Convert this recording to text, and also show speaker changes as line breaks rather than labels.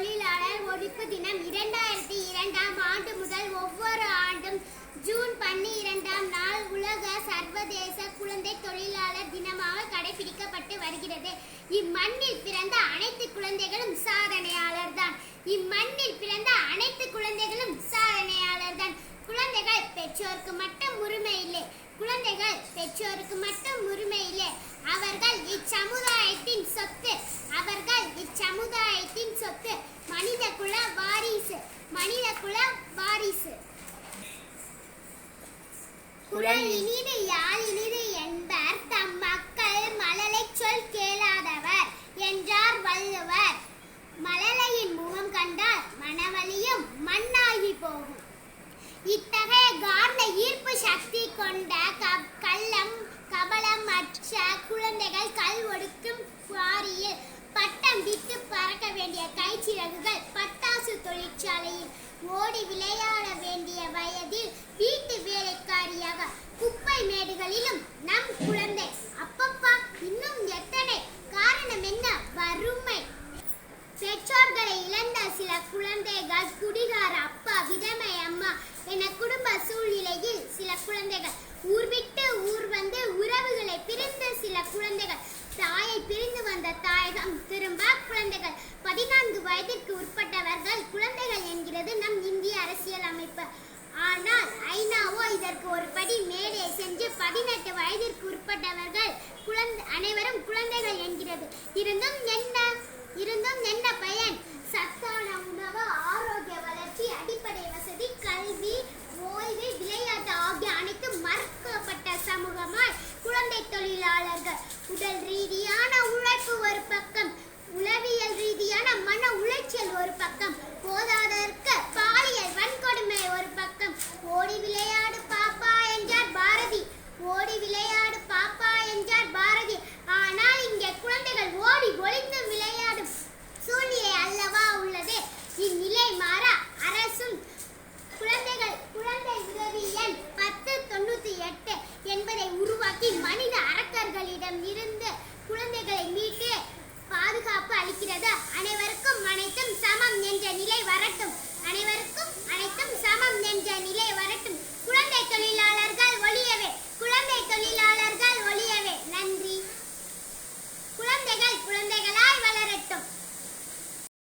தொழிலாளர் ஒழிப்பு தினம் இரண்டாயிரத்தி இரண்டாம் ஆண்டு முதல் ஒவ்வொரு ஆண்டும் ஜூன் பன்னிரண்டாம் நாள் உலக சர்வதேச குழந்தை தொழிலாளர் தினமாக கடைபிடிக்கப்பட்டு வருகிறது. இம்மண்ணில் பிறந்த அனைத்து குழந்தைகளும் சாதனையாளர் தான் இம்மண்ணில் பிறந்த அனைத்து குழந்தைகளும் மனித குல வாரிசு. குரல் இனிது யாழ் இனிது என்பர் தம் மக்கள் மழலை சொல் கேளாதவர் என்றார் வள்ளுவர். மழலையின் முகம் கண்டால் மனவழியும் மண்ணாகி போகும். இத்தகைய காந்த ஈர்ப்பு சக்தி கொண்ட கள்ளம் கபலம் அற்ற குழந்தைகள் கல் ஒடுக்கும் குவாரியில் பட்டம் விட்டு பறக்க வேண்டிய தொழிற்சாலையில் ஓடி விளையாட வேண்டிய வயதில் வீட்டு வேலைக்காரியாக குப்பை மேடுகளிலும் நம் குழந்தை அப்பப்பா இன்னும் எத்தனை? காரணம் என்ன? வறுமை. பெற்றோர்களை இழந்த சில குழந்தைகள் குடிகார அப்பா விதமை அம்மா என குடும்ப சூழ்நிலையில் சில குழந்தைகள் ஊர் விட்டு ஊர் வந்து உறவுகளை பிரிந்த சில குழந்தைகள் தாயை பிரிந்து வந்த தாயகம் திரும்ப குழந்தைகள். பதினான்கு வயதிற்கு உட்பட்டவர்கள் குழந்தை அதற்கு ஒரு படி மேலே சென்று பதினெட்டு வயதிற்கு உட்பட்டவர்கள் குழந்தை அனைவரும் குழந்தைகள் என்கிறது. இருந்தும் ஓடி ஒளிந்து விளையாடும் சூழ்நிலை அல்லவா உள்ளது? இந்நிலை மாற அரசும் குழந்தைகள் குழந்தை உதவி எண் பத்து தொண்ணூத்தி எட்டு என்பதை உருவாக்கி மனித அரக்கர்களிடம் இருந்து குழந்தைகளை மீட்டு பாதுகாப்பு அளிக்கிறது. அனைவருக்கும் அனைத்தும் சமம் என்ற நிலை வரட்டும். அனைவருக்கும் அனைத்தும் சமம் என்ற நிலை